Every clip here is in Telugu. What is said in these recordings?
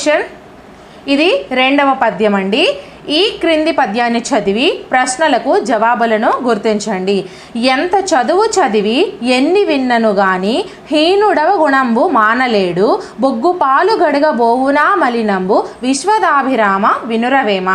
క్వశ్చన్. ఇది రెండవ పద్యం అండి ఈ క్రింది పద్యాన్ని చదివి ప్రశ్నలకు జవాబులను గుర్తించండి. ఎంత చదువు చదివి ఎన్ని విన్నను గాని హీనుడవ గుణంబు మానలేడు బొగ్గు పాలు గడుగ బోవునా మలినంబు విశ్వదాభిరామ వినురవేమ.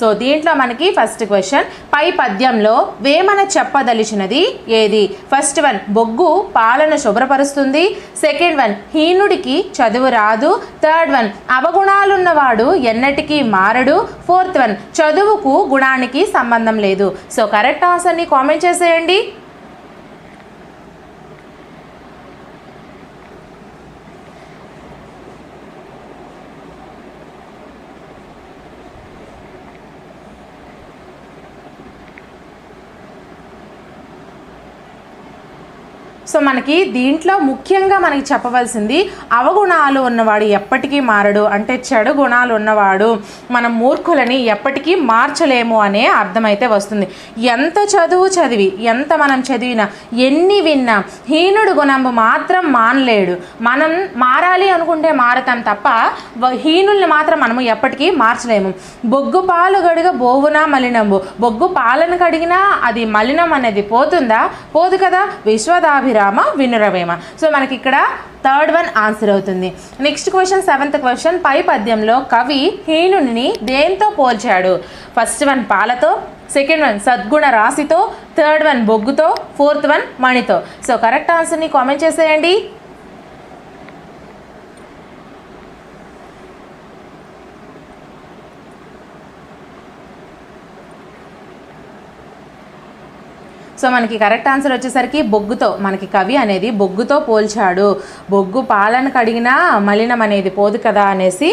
సో దీంట్లో మనకి ఫస్ట్ క్వశ్చన్ పై పద్యంలో వేమన చెప్పదలిచినది ఏది? ఫస్ట్ వన్ బొగ్గు పాలన శుభ్రపరుస్తుంది. సెకండ్ వన్ హీనుడికి చదువు రాదు. థర్డ్ వన్ అవగుణాలున్నవాడు ఎన్నటికీ మారడు. ఫోర్త్ వన్ చదువుకు గుణానికి సంబంధం లేదు. సో కరెక్ట్ ఆన్సర్ని కామెంట్ చేసేయండి. సో మనకి దీంట్లో ముఖ్యంగా మనకి చెప్పవలసింది అవగుణాలు ఉన్నవాడు ఎప్పటికీ మారడు అంటే చెడు గుణాలు ఉన్నవాడు మన మూర్ఖులని ఎప్పటికీ మార్చలేము అనే అర్థమైతే వస్తుంది. ఎంత చదువు చదివి ఎంత మనం చదివినా ఎన్ని విన్నా హీనుడు గుణంబు మాత్రం మానలేడు. మనం మారాలి అనుకుంటే మారతాం తప్ప హీనుల్ని మాత్రం మనము ఎప్పటికీ మార్చలేము. బొగ్గు పాలు గడుగ బోవునా మలినంబు బొగ్గు పాలను కడిగినా అది మలినం అనేది పోతుందా? పోదు కదా విరామ వినురవేమ. సో మనకి ఇక్కడ థర్డ్ వన్ ఆన్సర్ అవుతుంది. Next question seventh question. పై పద్యంలో కవి హీనుని దేంతో పోల్చాడు? ఫస్ట్ వన్ పాలతో సెకండ్ వన్ సద్గుణ రాశితో థర్డ్ వన్ బొగ్గుతో ఫోర్త్ వన్ మణితో. సో కరెక్ట్ ఆన్సర్ని కామెంట్ చేసేయండి. సో మనకి కరెక్ట్ ఆన్సర్ వచ్చేసరికి బొగ్గుతో మనకి కవి అనేది బొగ్గుతో పోల్చాడు. బొగ్గు పాలను కడిగినా మలినం అనేది పోదు కదా అనేసి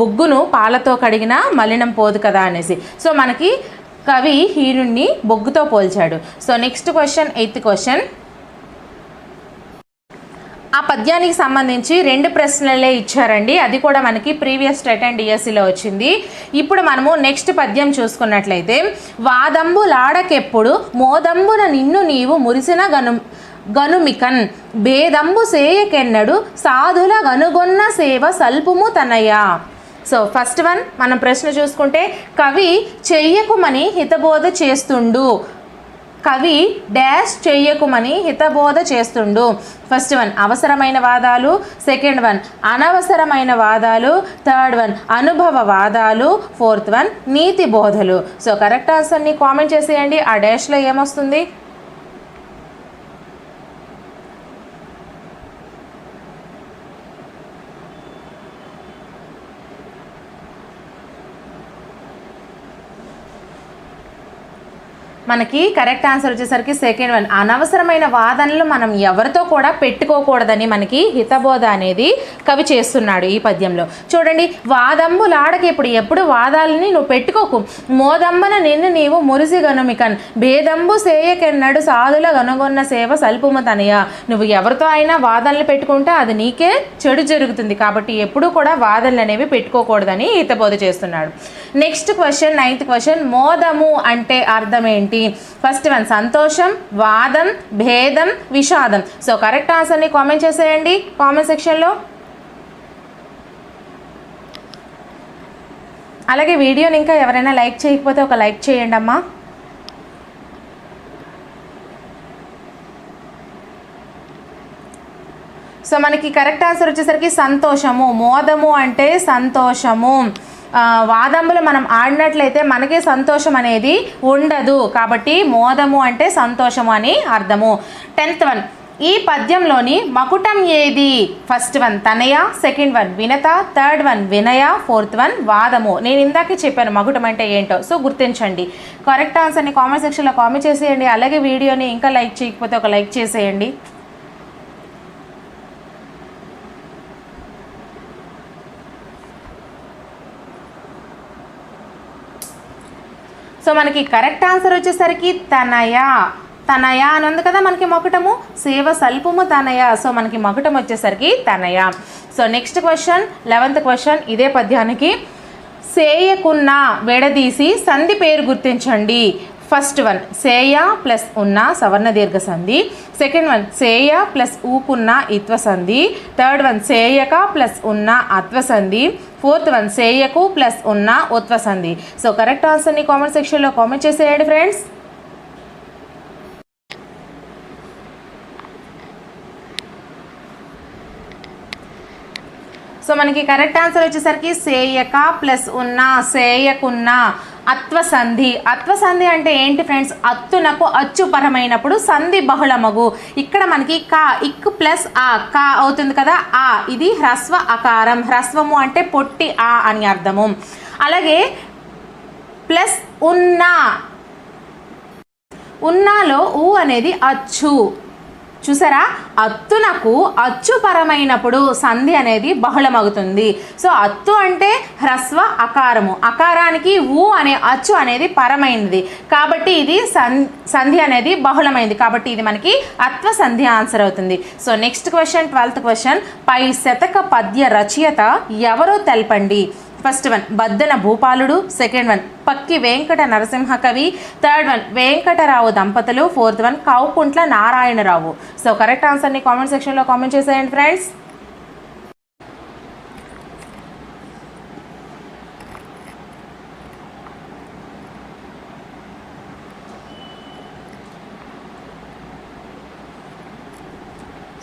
బొగ్గును పాలతో కడిగినా మలినం పోదు కదా అనేసి. సో మనకి కవి హీరుణ్ణి బొగ్గుతో పోల్చాడు. So next question eighth question. ఆ పద్యానికి సంబంధించి రెండు ప్రశ్నలే ఇచ్చారండి. అది కూడా మనకి ప్రీవియస్ టెట్ అండ్ డిఎస్సిలో వచ్చింది. ఇప్పుడు మనము నెక్స్ట్ పద్యం చూసుకున్నట్లయితే వాదంబులాడకెప్పుడు మోదంబున నిన్ను నీవు మురిసిన గను గనుమికన్ భేదంబు సేయకెన్నడు సాధుల గనుగొన్న సేవ సల్పుము తనయ? సో ఫస్ట్ వన్ మనం ప్రశ్న చూసుకుంటే కవి చెయ్యకుమని హితబోధ చేస్తుండు. కవి డాష్ చెయ్యకుమని హితబోధ చేస్తుండు. ఫస్ట్ వన్ అవసరమైన వాదాలు. సెకండ్ వన్ అనవసరమైన వాదాలు. థర్డ్ వన్ అనుభవ వాదాలు. ఫోర్త్ వన్ నీతి బోధలు. సో కరెక్ట్ ఆన్సర్ని కామెంట్ చేసేయండి. ఆ డాష్లో ఏమొస్తుంది? మనకి కరెక్ట్ ఆన్సర్ వచ్చేసరికి సెకండ్ వన్ అనవసరమైన వాదనలు మనం ఎవరితో కూడా పెట్టుకోకూడదని మనకి హితబోధ అనేది కవి చేస్తున్నాడు ఈ పద్యంలో. చూడండి వాదంబులాడకి ఇప్పుడు ఎప్పుడు వాదాలని నువ్వు పెట్టుకోకు. మోదమ్మన నిన్ను నీవు మురిసి గనుమికన్ భేదంబు సేయకెన్నడు సాధుల గనుగొన్న సేవ సల్పుమ తనయ. నువ్వు ఎవరితో అయినా వాదనలు పెట్టుకుంటే అది నీకే చెడు జరుగుతుంది. కాబట్టి ఎప్పుడూ కూడా వాదనలు అనేవి పెట్టుకోకూడదని హితబోధ చేస్తున్నాడు. నెక్స్ట్ క్వశ్చన్ నైన్త్ క్వశ్చన్ మోదము అంటే అర్థం ఏంటి ఫస్ట్ వన్ సంతోషం వాదం భేదం విషాదం. సో కరెక్ట్ ఆన్సర్ని కామెంట్ చేసేయండి. కామెంట్ సెక్షన్లో అలాగే వీడియోని ఇంకా ఎవరైనా లైక్ చేయకపోతే ఒక లైక్ చేయండి అమ్మా. సో మనకి కరెక్ట్ ఆన్సర్ వచ్చేసరికి సంతోషము. మోదము అంటే సంతోషము. వాదంబులు మనం ఆడినట్లయితే మనకి సంతోషం అనేది ఉండదు. కాబట్టి మోదము అంటే సంతోషము అని అర్థము. టెన్త్ వన్ ఈ పద్యంలోని మకుటం ఏది? ఫస్ట్ వన్ తనయ సెకండ్ వన్ వినత థర్డ్ వన్ వినయ ఫోర్త్ వన్ వాదము. నేను ఇందాకే చెప్పాను మకుటం అంటే ఏంటో సో గుర్తించండి. కరెక్ట్ ఆన్సర్ని కామెంట్ సెక్షన్లో కామెంట్ చేసేయండి. అలాగే వీడియోని ఇంకా లైక్ చేయకపోతే ఒక లైక్ చేసేయండి. సో మనకి కరెక్ట్ ఆన్సర్ వచ్చేసరికి తనయ. తనయ అని ఉంది కదా మనకి మొకటము? సేవ సల్పము తనయ. సో మనకి మొకటం వచ్చేసరికి తనయ. So next question eleventh question ఇదే పద్యానికి. సేయకున్న విడదీసి సంధి పేరు గుర్తించండి. ఫస్ట్ వన్ సేయ ప్లస్ ఉన్న సవర్ణ దీర్ఘ సంధి సెకండ్ వన్ సేయ ప్లస్ ఊకున్న ఇత్వ సంధి థర్డ్ వన్ సేయక ప్లస్ ఉన్న అత్వ సంధి ఫోర్త్ వన్ సేయకు ప్లస్ ఉన్న ఉత్వ సంధి సో కరెక్ట్ ఆన్సర్ని కామెంట్ సెక్షన్లో కామెంట్ చేసేయండి ఫ్రెండ్స్ సో మనకి కరెక్ట్ ఆన్సర్ వచ్చేసరికి సేయక ప్లస్ ఉన్న సేయకున్న అత్వ సంధి అత్వ సంధి అంటే ఏంటి ఫ్రెండ్స్? అత్తునకు అచ్చుపరమైనప్పుడు సంధి బహుళమగు. ఇక్కడ మనకి కా ఇక్ ప్లస్ ఆ కా అవుతుంది కదా ఆ. ఇది హ్రస్వ అకారం. హ్రస్వము అంటే పొట్టి ఆ అని అర్థము. అలాగే ప్లస్ ఉన్నా. ఉన్నాలో ఊ అనేది అచ్చు. చూసారా? అత్తునకు అచ్చుపరమైనప్పుడు సంధి అనేది బహుళమవుతుంది సో అత్తు అంటే హ్రస్వ అకారము. అకారానికి ఊ అనే అచ్చు అనేది పరమైనది. కాబట్టి ఇది సం సంధి అనేది బహుళమైంది కాబట్టి ఇది మనకి అత్వ సంధి ఆన్సర్ అవుతుంది. So next question twelfth question. పై శతక పద్య రచయిత ఎవరో తెలపండి. ఫస్ట్ వన్ బద్దన భూపాలుడు సెకండ్ వన్ పక్కి వెంకట నరసింహ కవి థర్డ్ వన్ వెంకటరావు దంపతులు fourth one Kaukuntla Narayanarao. So correct ఆన్సర్ని కామెంట్ సెక్షన్లో కామెంట్ చేసేయండి ఫ్రెండ్స్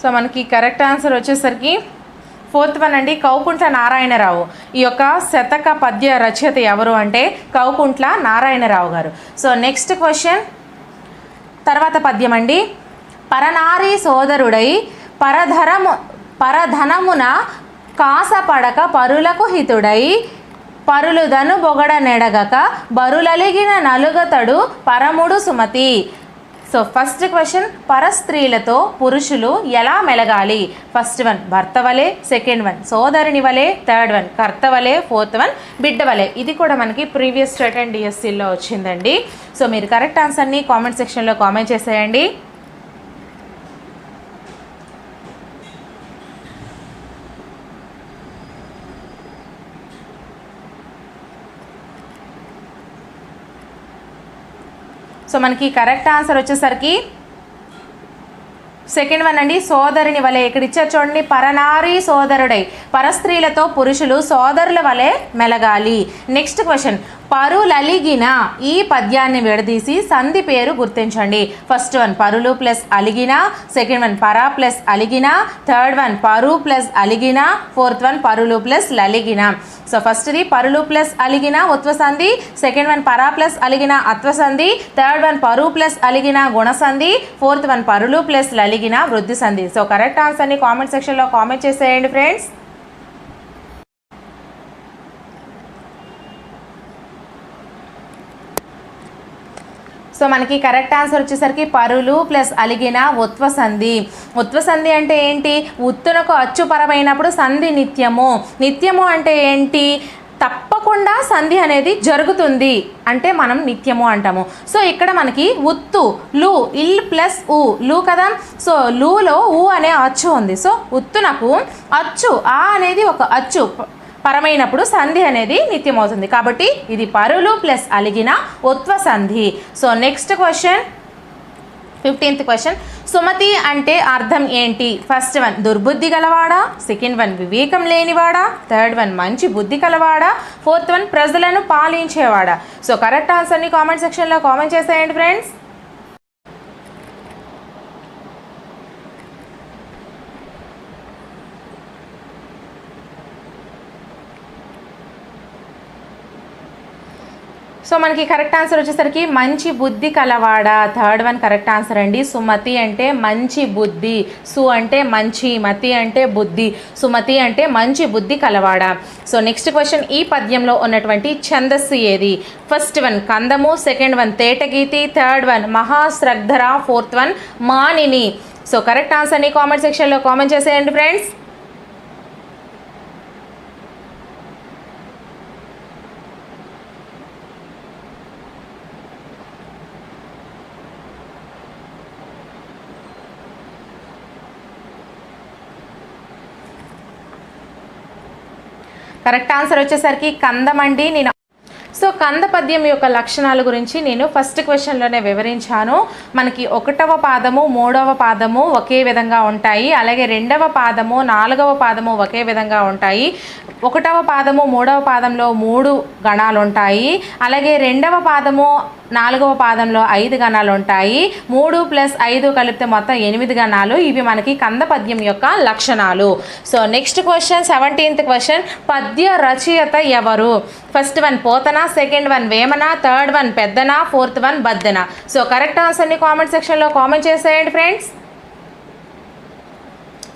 సో మనకి కరెక్ట్ ఆన్సర్ వచ్చేసరికి ఫోర్త్ వన్ అండి కౌకుంట్ల నారాయణరావు. ఈ యొక్క శతక పద్య రచయిత ఎవరు అంటే కౌకుంట్ల నారాయణరావు గారు. సో నెక్స్ట్ క్వశ్చన్ తర్వాత పద్యం అండి. పరనారీ సోదరుడై పరధరము పరధనమున కాసపడక పరులకు హితుడై పరులుదను బొగడ నెడగక బరులలిగిన నలుగతడు పరముడు సుమతి. సో ఫస్ట్ క్వశ్చన్ పరస్త్రీలతో పురుషులు ఎలా మెలగాలి? ఫస్ట్ వన్ భర్త వలె సెకండ్ వన్ సోదరుని వలె థర్డ్ వన్ కర్త వలె ఫోర్త్ వన్ బిడ్డ వలె. ఇది కూడా మనకి ప్రీవియస్ స్టేట్ అండ్ డిఎస్సిలో వచ్చిందండి. సో మీరు కరెక్ట్ ఆన్సర్ని కామెంట్ సెక్షన్లో కామెంట్ చేసేయండి. సో మనకి కరెక్ట్ ఆన్సర్ వచ్చేసరికి సెకండ్ వన్ అండి సోదరుని వలె. ఇక్కడ ఇచ్చారు చూడండి పరనారీ సోదరుడై. పరస్త్రీలతో పురుషులు సోదరుల వలె మెలగాలి. నెక్స్ట్ క్వశ్చన్ పరులలిగిన ఈ పద్యాన్ని విడదీసి సంధి పేరు గుర్తించండి. ఫస్ట్ వన్ పరులు ప్లస్ అలిగిన సెకండ్ వన్ పరా ప్లస్ అలిగిన థర్డ్ వన్ పరు ప్లస్ అలిగిన ఫోర్త్ వన్ పరులు ప్లస్ లలిగిన. సో ఫస్ట్ది పరులు ప్లస్ అలిగిన ఉత్వసంధి సెకండ్ వన్ పరా ప్లస్ అలిగిన అత్వసంధి థర్డ్ వన్ పరు ప్లస్ అలిగిన గుణసంధి ఫోర్త్ వన్ పరులు ప్లస్ లలిగిన వృద్ధి సంధి. సో కరెక్ట్ ఆన్సర్ని కామెంట్ సెక్షన్లో కామెంట్ చేసేయండి ఫ్రెండ్స్ సో మనకి కరెక్ట్ ఆన్సర్ వచ్చేసరికి పరులు ప్లస్ అలిగిన ఉత్వ సంధి. ఉత్వ సంధి అంటే ఏంటి? ఉత్తునకు అచ్చుపరమైనప్పుడు సంధి నిత్యము. నిత్యము అంటే ఏంటి? తప్పకుండా సంధి అనేది జరుగుతుంది. అంటే మనం నిత్యము అంటాము. సో ఇక్కడ మనకి ఉత్తు లు ఇల్ ప్లస్ ఊ. లు కదా? సో లూలో ఊ అనే అచ్చు ఉంది. సో ఉత్తునకు అచ్చు ఆ అనేది ఒక అచ్చు. పరమైనప్పుడు సంధి అనేది నిత్యం అవుతుంది కాబట్టి ఇది పరులు ప్లస్ అలిగిన ఉత్వ సంధి. So next question fifteenth question Sumathi అంటే అర్థం ఏంటి? ఫస్ట్ వన్ దుర్బుద్ధి గలవాడా? సెకండ్ వన్ వివేకం లేనివాడా? థర్డ్ వన్ మంచి బుద్ధి కలవాడా? ఫోర్త్ వన్ ప్రజలను పాలించేవాడా? సో కరెక్ట్ ఆన్సర్ని కామెంట్ సెక్షన్లో కామెంట్ చేసేయండి ఫ్రెండ్స్ సో మనకి కరెక్ట్ ఆన్సర్ వచ్చేసరికి మంచి బుద్ధి కలవాడ? థర్డ్ వన్ కరెక్ట్ ఆన్సర్ అండి. సుమతి అంటే మంచి బుద్ధి. సు అంటే మంచి మతి అంటే బుద్ధి. సుమతి అంటే మంచి బుద్ధి కలవాడ? సో నెక్స్ట్ క్వశ్చన్ ఈ పద్యంలో ఉన్నటువంటి ఛందస్సు ఏది? ఫస్ట్ వన్ కందము. సెకండ్ వన్ తేటగీతి. థర్డ్ వన్ మహాశ్రగ్ధర ఫోర్త్ వన్ మానిని. సో కరెక్ట్ ఆన్సర్ని కామెంట్ సెక్షన్లో కామెంట్ చేసేయండి ఫ్రెండ్స్ కరెక్ట్ ఆన్సర్ వచ్చేసరికి కందమండి. నేను సో కంద పద్యం యొక్క లక్షణాల గురించి నేను ఫస్ట్ క్వశ్చన్లోనే వివరించాను. మనకి ఒకటవ పాదము మూడవ పాదము ఒకే విధంగా ఉంటాయి. అలాగే రెండవ పాదము నాలుగవ పాదము ఒకే విధంగా ఉంటాయి. ఒకటవ పాదము మూడవ పాదంలో మూడు గణాలు ఉంటాయి అలాగే రెండవ పాదము నాలుగవ పాదంలో ఐదు గణాలు ఉంటాయి. మూడు ప్లస్ ఐదు కలిపితే మొత్తం ఎనిమిది గణాలు. ఇవి మనకి కంద పద్యం యొక్క లక్షణాలు. So next question seventeenth question పద్య రచయిత ఎవరు? First one Pothana. Second one Vemana. Third one Peddana. Fourth one Baddena. So correct ఆన్సర్ని కామెంట్ సెక్షన్లో కామెంట్ చేసేయండి ఫ్రెండ్స్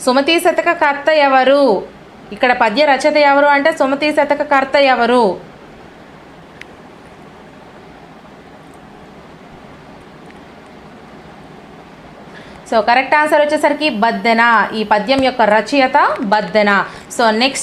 సుమతి శతక కర్త ఎవరు? ఇక్కడ పద్య రచయిత ఎవరు అంటే సుమతి శతక కర్త ఎవరు? సో కరెక్ట్ ఆన్సర్ వచ్చేసరికి బద్దెన. ఈ పద్యం యొక్క రచయిత బద్దెన. So next